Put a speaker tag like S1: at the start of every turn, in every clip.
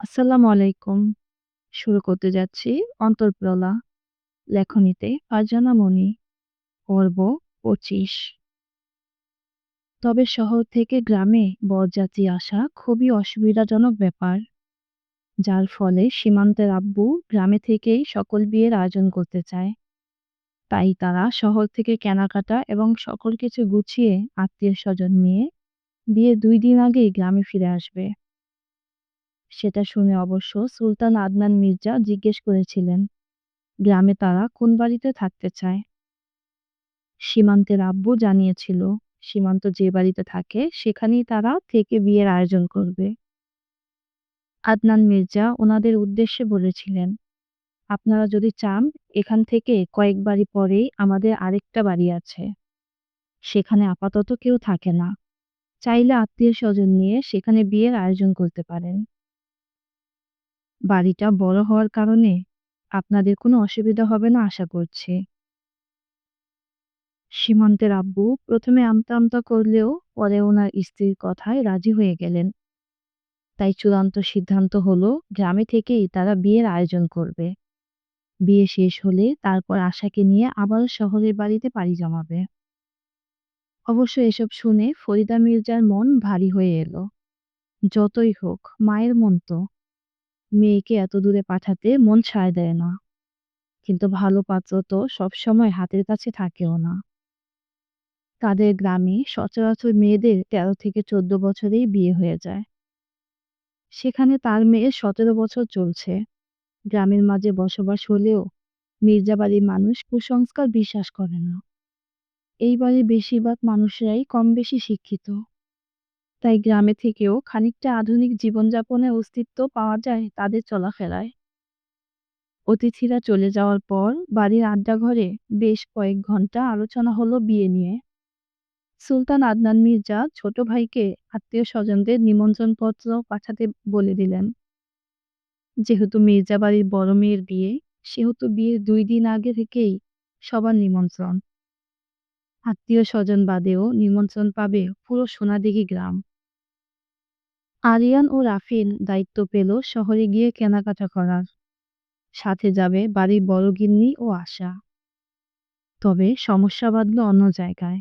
S1: আসসালামু আলাইকুম। শুরু করতে যাচ্ছি অন্তরপ্রলা লেখনীতে ফারজানা মনি, পর্ব ২৫ তবে শহর থেকে গ্রামে বরযাত্রী আসা খুবই অসুবিধাজনক ব্যাপার। যার ফলে সীমান্তের আব্বু গ্রামে থেকেই সকল বিয়ের আয়োজন করতে চায়। তাই তারা শহর থেকে কেনাকাটা এবং সকল কিছু গুছিয়ে আত্মীয়-স্বজন নিয়ে বিয়ে দুই দিন আগেই গ্রামে ফিরে আসবে। সেটা শুনে অবশ্য সুলতান আদনান মির্জা জিজ্ঞেস করেছিলেন, গ্রামে তারা কোন বাড়িতে থাকতে চায়? সীমান্তের আব্বু জানিয়েছিল, সীমান্ত যে বাড়িতে থাকে সেখানেই তারা থেকে বিয়ের আয়োজন করবে। আদনান মির্জা ওনাদের উদ্দেশ্যে বলেছিলেন, আপনারা যদি চান এখান থেকে কয়েক বাড়ি পরেই আমাদের আরেকটা বাড়ি আছে। সেখানে আপাতত কেউ থাকে না। চাইলে আত্মীয়-স্বজন নিয়ে সেখানে বিয়ের আয়োজন করতে পারেন। বাড়িটা বড় হওয়ার কারণে আপনাদের কোনো অসুবিধা হবে না আশা করছি। সীমান্তের আব্বু প্রথমে আমতা আমতা করলেও পরে ওনার স্ত্রীর কথায় রাজি হয়ে গেলেন। তাই চূড়ান্ত সিদ্ধান্ত হলো গ্রামে থেকেই তারা বিয়ের আয়োজন করবে। বিয়ে শেষ হলে তারপর আশাকে নিয়ে আবারও শহরের বাড়িতে পাড়ি জমাবে। অবশ্য এসব শুনে ফরিদা মির্জার মন ভারী হয়ে এলো। যতই হোক, মায়ের মন তো। মেয়েকে এত দূরে পাঠাতে মন সায় দেয় না। কিন্তু ভালো পাত্র তো সবসময় হাতের কাছে থাকেও না। তাদের গ্রামে সচরাচর মেয়েদের ১৩ থেকে ১৪ বছরেই বিয়ে হয়ে যায়। সেখানে তার মেয়ের ১৭ বছর চলছে। গ্রামের মাঝে বসবাস হলেও মির্জা বাড়ির মানুষ কুসংস্কার বিশ্বাস করে না। এই বাড়ির বেশিরভাগ মানুষেরাই কম বেশি শিক্ষিত। তাই গ্রামে থেকেও খানিকটা আধুনিক জীবনযাপনের অস্তিত্ব পাওয়া যায় তাদের চলাফেরায়। অতিথিরা চলে যাওয়ার পর বাড়ির আড্ডাঘরে বেশ কয়েক ঘণ্টা আলোচনা হলো বিয়ে নিয়ে। সুলতান আদনান মির্জা ছোট ভাইকে আত্মীয়-স্বজনদের নিমন্ত্রণপত্র পাঠাতে বলে দিলেন। যেহেতু মির্জা বাড়ির বড় মেয়ের বিয়ে, সেহেতু বিয়ের দুই দিন আগে থেকেই সবার নিমন্ত্রণ। আত্মীয়-স্বজন বাদেও নিমন্ত্রণ পাবে পুরো সোনাদিঘি গ্রাম। আরিয়ান ও রাফিন দায়িত্ব পেল শহরে গিয়ে কেনাকাটা করার। সাথে যাবে বাড়ির বড় গিন্নি ও আশা। তবে সমস্যা বাঁধল অন্য জায়গায়।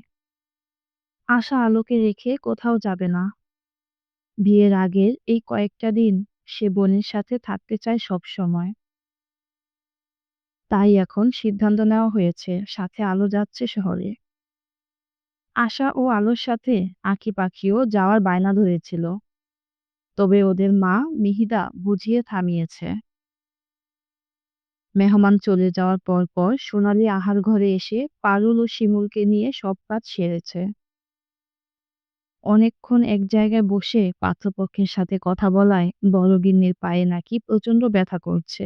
S1: আশা আলোকে রেখে কোথাও যাবে না। বিয়ের আগের এই কয়েকটা দিন সে বোনের সাথে থাকতে চায় সবসময়। তাই এখন সিদ্ধান্ত নেওয়া হয়েছে, সাথে আলো যাচ্ছে শহরে। আশা ও আলোর সাথে আঁখি পাখিও যাওয়ার বায়না ধরেছিল। তবে ওদের মা মিহিদা বুঝিয়ে থামিয়েছে। মেহমান চলে যাওয়ার পর পর সোনালি আহার ঘরে এসে পারুল ও শিমুলকে নিয়ে সব কাজ সেরেছে। অনেকক্ষণ এক জায়গায় বসে পাত্রপক্ষের সাথে কথা বলায় বড়গিন্নির পায়ে নাকি প্রচণ্ড ব্যথা করছে।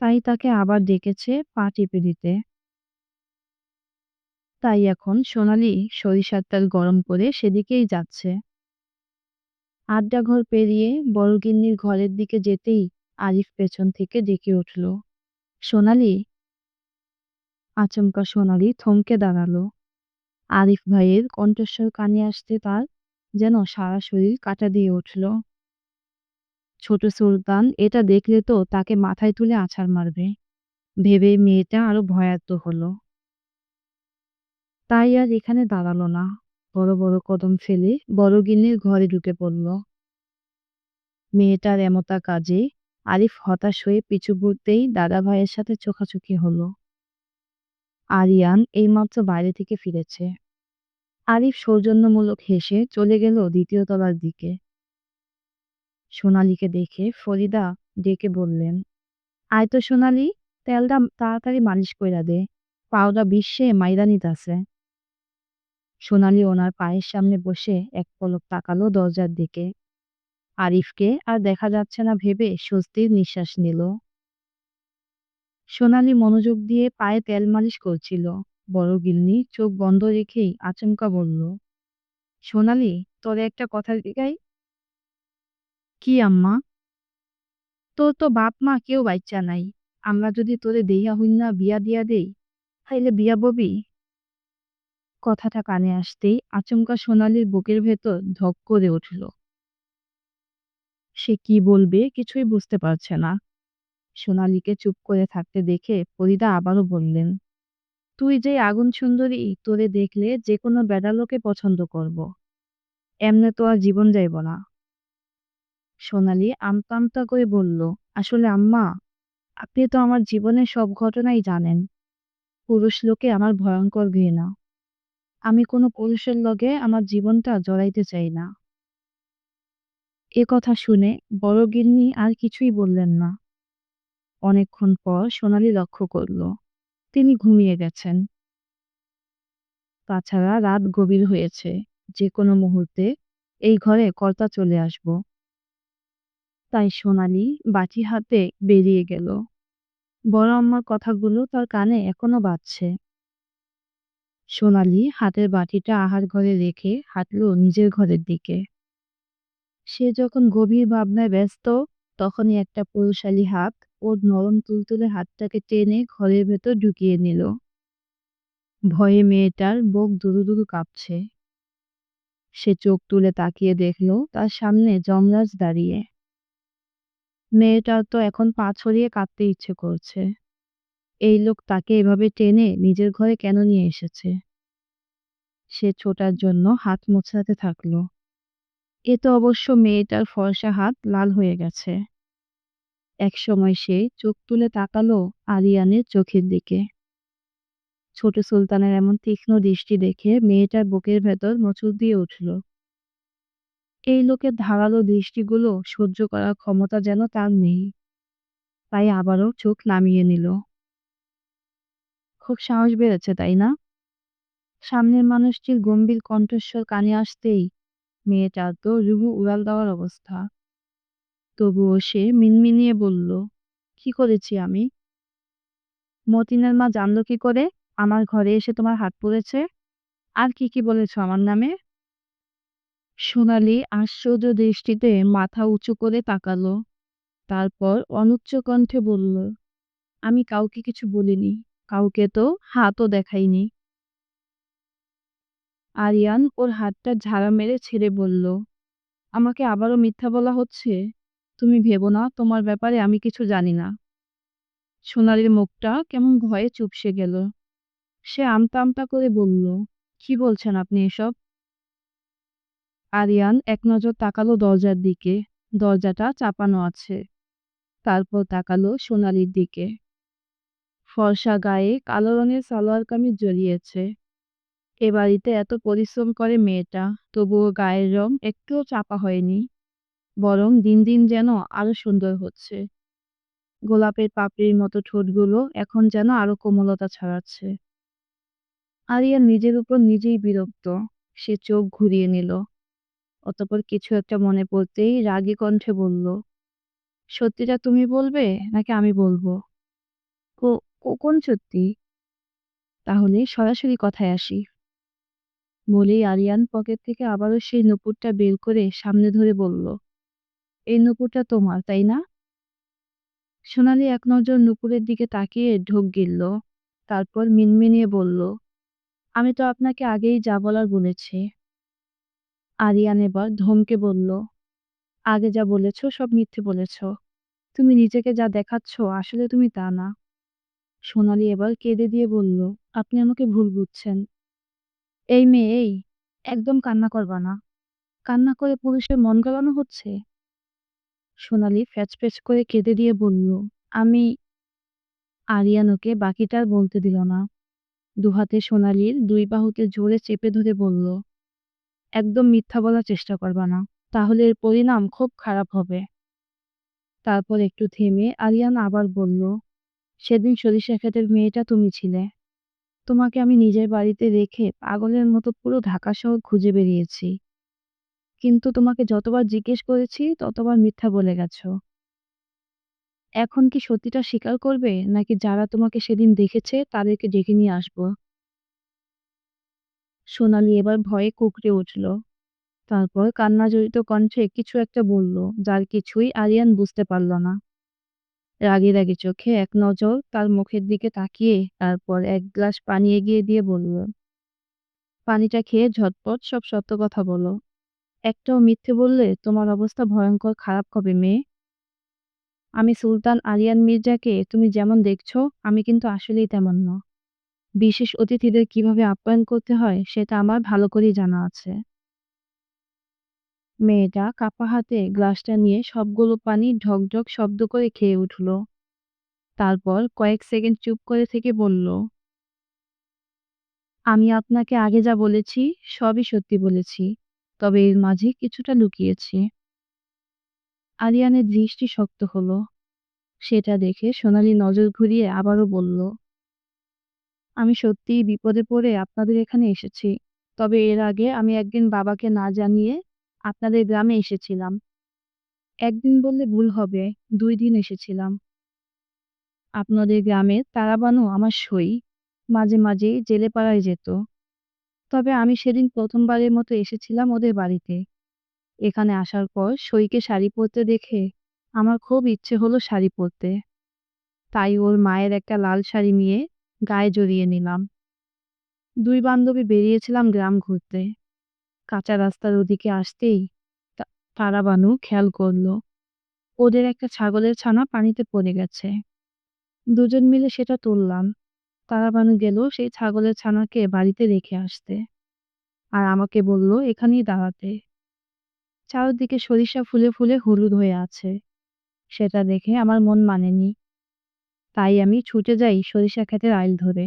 S1: তাই তাকে আবার ডেকেছে পা টিপে দিতে। তাই এখন সোনালি সরিষার তেল গরম করে সেদিকেই যাচ্ছে। আড্ডাঘর পেরিয়ে বড়গিন্নির ঘরের দিকে যেতেই আরিফ পেছন থেকে ডেকে উঠল, সোনালি। আচমকা সোনালি থমকে দাঁড়াল। আরিফ ভাইয়ের কণ্ঠস্বর কানে আসতে তার যেন সারা শরীর কাঁটা দিয়ে উঠল। ছোট সুলতান এটা দেখলে তো তাকে মাথায় তুলে আছাড় মারবে। ভেবে মেয়েটা আরও ভয়ার্ত হলো। তাই আর এখানে দাঁড়াল না। বড় বড় কদম ফেলে বড় গিন্নির ঘরে ঢুকে পড়ল। মেয়েটার এমতা কাজে আরিফ হতাশ হয়ে পিছু ঘুরতেই দাদা ভাইয়ের সাথে চোখাচোখি হলো। আরিয়ান এইমাত্র বাইরে থেকে ফিরেছে। আরিফ সৌজন্যমূলক হেসে চলে গেল দ্বিতীয় তলার দিকে। সোনালীকে দেখে ফরিদা ডেকে বললেন, আয় তো সোনালি তেলটা তাড়াতাড়ি মালিশ কইরা দে পাউডা বিশ্বে মাইরা নিতাছে সোনালি ওনার পায়ের সামনে বসে এক পলক তাকালো দরজার দিকে। আরিফকে আর দেখা যাচ্ছে না ভেবে স্বস্তির নিঃশ্বাস নিল। সোনালি মনোযোগ দিয়ে পায়ে তেল মালিশ করছিল। বড় গিন্নি চোখ বন্ধ রেখেই আচমকা বলল, সোনালি, তোরে একটা কথা জিগাই। কি আম্মা? তোর তো বাপ মা কেউ বাচ্চা নাই। আমরা যদি তোরে দেইয়া হইনা বিয়া দিয়া দেই, তাইলে বিয়া ববি? কথাটা কানে আসতেই আচমকা সোনালির বুকের ভেতর ধক করে উঠল। সে কি বলবে কিছুই বুঝতে পারছে না। সোনালিকে চুপ করে থাকতে দেখে ফরিদা আবারও বললেন, তুই যে আগুন সুন্দরী, তোরে দেখলে যে কোনো বেড়া লোকে পছন্দ করব। এমনে তো আর জীবন যাইব না। সোনালি আমতা আমতা করে বলল, আসলে আম্মা, আপনি তো আমার জীবনের সব ঘটনাই জানেন। পুরুষ লোকে আমার ভয়ঙ্কর ঘৃণা। আমি কোনো পুরুষের লগে আমার জীবনটা জড়াইতে চাই না। এ কথা শুনে বড় গিন্নি আর কিছুই বললেন না। অনেকক্ষণ পর সোনালি লক্ষ্য করল, তিনি ঘুমিয়ে গেছেন। তাছাড়া রাত গভীর হয়েছে, যে কোনো মুহূর্তে এই ঘরে কর্তা চলে আসব। তাই সোনালি বাটি হাতে বেরিয়ে গেল। বড় আম্মার কথাগুলো তার কানে এখনও বাজছে। সোনালি হাতের বাটিটা আহার ঘরে রেখে হাঁটল নিজের ঘরের দিকে। সে যখন গভীর ভাবনায় ব্যস্ত, তখনই একটা পুরুষালী হাত ওর নরম তুলতুলে হাতটাকে টেনে ঘরের ভেতর ঢুকিয়ে নিল। ভয়ে মেয়েটার বুক দুরু দুরু কাঁপছে। সে চোখ তুলে তাকিয়ে দেখল তার সামনে যমরাজ দাঁড়িয়ে। মেয়েটার তো এখন পা ছড়িয়ে কাঁদতে ইচ্ছে করছে। এই লোক তাকে এভাবে টেনে নিজের ঘরে কেন নিয়ে এসেছে? সে ছোটার জন্য হাত মোছাতে থাকল। এ তো অবশ্য মেয়েটার ফর্সা হাত লাল হয়ে গেছে। একসময় সে চোখ তুলে তাকালো আরিয়ানের চোখের দিকে। ছোট সুলতানের এমন তীক্ষ্ণ দৃষ্টি দেখে মেয়েটার বুকের ভেতর মোচড় দিয়ে উঠল। এই লোকের ধারালো দৃষ্টিগুলো সহ্য করার ক্ষমতা যেন তার নেই। তাই আবারও চোখ নামিয়ে নিল। খুব সাহস বেড়েছে, তাই না? সামনের মানুষটির গম্ভীর কণ্ঠস্বর কানে আসতেই মেয়েটা তো রুবু উড়াল দেওয়ার অবস্থা। তবুও সে মিনমিনিয়ে বলল, কি করেছি আমি? মতিনের মা জানলো কি করে? আমার ঘরে এসে তোমার হাত পড়েছে? আর কি কি বলেছ আমার নামে? সোনালি আশ্চর্য দৃষ্টিতে মাথা উঁচু করে তাকালো। তারপর অনুচ্চ কণ্ঠে বলল, আমি কাউকে কিছু বলিনি। কাউকে তো হাতও দেখাইনি। আরিয়ান ওর হাতটা ঝাড়া মেরে ছেড়ে বলল, আমাকে আবারও মিথ্যা বলা হচ্ছে? তুমি ভেবো না, তোমার ব্যাপারে আমি কিছু জানি না। সোনালির মুখটা কেমন ভয়ে চুপসে গেল। সে আমতা আমতা করে বলল, কি বলছেন আপনি এসব? আরিয়ান এক নজর তাকালো দরজার দিকে, দরজাটা চাপানো আছে। তারপর তাকালো সোনালির দিকে। ফর্সা গায়ে কালো রঙের সালোয়ার কামিজ জড়িয়েছে। এ বাড়িতে এত পরিশ্রম করে মেয়েটা, তবুও গায়ের রং একটুও চাপা হয়নি। বরং দিন দিন যেন আরও সুন্দর হচ্ছে। গোলাপের পাপড়ির মতো ঠোঁটগুলো এখন যেন আরও কোমলতা ছড়াচ্ছে। আরিয়ান নিজের উপর নিজেই বিরক্ত। সে চোখ ঘুরিয়ে নিল। অতপর কিছু একটা মনে পড়তেই রাগী কণ্ঠে বলল, সত্যিটা তুমি বলবে নাকি আমি বলব? কো- কোন সত্যি? তাহলে সরাসরি কথায় আসি। বলেই আরিয়ান পকেট থেকে আবারও সেই নুপুরটা বের করে সামনে ধরে বলল, এই নুপুরটা তোমার, তাই না? সোনালি এক নজর নুপুরের দিকে তাকিয়ে ঢোক গিলল, তারপর মিনমিনিয়ে বলল, আমি তো আপনাকে আগেই যা বলার বলেছি। আরিয়ান এবার ধমকে বলল, আগে যা বলেছ সব মিথ্যে বলেছ। তুমি নিজেকে যা দেখাচ্ছ আসলে তুমি তা না। সোনালি এবার কেঁদে দিয়ে বলল, আপনি আমাকে ভুল বুঝছেন। এই মেয়ে, এই, একদম কান্না করবা না। কান্না করে পুরুষের মন গলানো হচ্ছে? সোনালি ফ্যাচ করে কেঁদে দিয়ে বলল, আমি আরিয়ান ওকে বাকিটা বলতে দিল না। দুহাতে সোনালির দুই বাহুতে জোরে চেপে ধরে বলল, একদম মিথ্যা বলার চেষ্টা করবা না, তাহলে এর পরিণাম খুব খারাপ হবে। তারপর একটু থেমে আরিয়ান আবার বলল সেদিন সরিষা ক্ষেতের মেয়েটা তুমি ছিলে। তোমাকে আমি নিজের বাড়িতে রেখে পাগলের মতো পুরো ঢাকা শহর খুঁজে বেরিয়েছি। কিন্তু তোমাকে যতবার জিজ্ঞেস করেছি, ততবার মিথ্যা বলে গেছো। এখন কি সত্যিটা স্বীকার করবে, নাকি যারা তোমাকে সেদিন দেখেছে, তাদেরকে ডেকে নিয়ে আসব? সোনালি এবার ভয়ে কুকড়ে উঠল। তারপর কান্না জড়িত কণ্ঠে কিছু একটা বলল, যার কিছুই আরিয়ান বুঝতে পারল না। রাগে রাগে চোখে এক নজর তার মুখের দিকে তাকিয়ে, তারপর এক গ্লাস পানি এগিয়ে দিয়ে বলল, পানিটা খেয়ে ঝটপট সব সত্য কথা বলো। একটাও মিথ্যে বললে তোমার অবস্থা ভয়ঙ্কর খারাপ হবে, মেয়ে। আমি সুলতান আরিয়ান মির্জাকে তুমি যেমন দেখছ, আমি কিন্তু আসলেই তেমন না। বিশেষ অতিথিদের কীভাবে আপ্যায়ন করতে হয়, সেটা আমার ভালো করেই জানা আছে। মেয়েটা কাপা হাতে গ্লাসটা নিয়ে সবগুলো পানি ঢকঢক শব্দ করে খেয়ে উঠল। তারপর কয়েক সেকেন্ড চুপ করে থেকে বলল, আমি আপনাকে আগে যা বলেছি, সবই সত্যি বলেছি, তবে এর মাঝে কিছুটা লুকিয়েছি আরিয়ানের দৃষ্টি শক্ত হলো। সেটা দেখে সোনালি নজর ঘুরিয়ে আবারও বলল, আমি সত্যিই বিপদে পড়ে আপনাদের এখানে এসেছি, তবে এর আগে আমি একদিন বাবাকে না জানিয়ে আপনাদের গ্রামে এসেছিলাম। একদিন বললে ভুল হবে, দুই দিন এসেছিলাম। আপনাদের গ্রামে তারাবানু আমার সই, মাঝে মাঝে জেলে পাড়ায় যেত। তবে আমি সেদিন প্রথমবারের মতো এসেছিলাম ওদের বাড়িতে। এখানে আসার পর সইকে শাড়ি পরতে দেখে আমার খুব ইচ্ছে হলো শাড়ি পরতে। তাই ওর মায়ের একটা লাল শাড়ি নিয়ে গায়ে জড়িয়ে নিলাম। দুই বান্ধবী বেরিয়েছিলাম গ্রাম ঘুরতে। কাঁচা রাস্তার ওদিকে আসতেই তারাবানু খেয়াল করল। ওদের একটা ছাগলের ছানা পানিতে পড়ে গেছে। দুজন মিলে সেটা তুললাম। তারাবানু গেল সেই ছাগলের ছানাকে বাড়িতে রেখে আসতে। আর আমাকে বলল, এখানেই দাঁড়াতে। চারদিকে সরিষা ফুলে ফুলে হলুদ হয়ে আছে। সেটা দেখে আমার মন মানেনি। তাই আমি ছুটে যাই সরিষা ক্ষেতের আইল ধরে।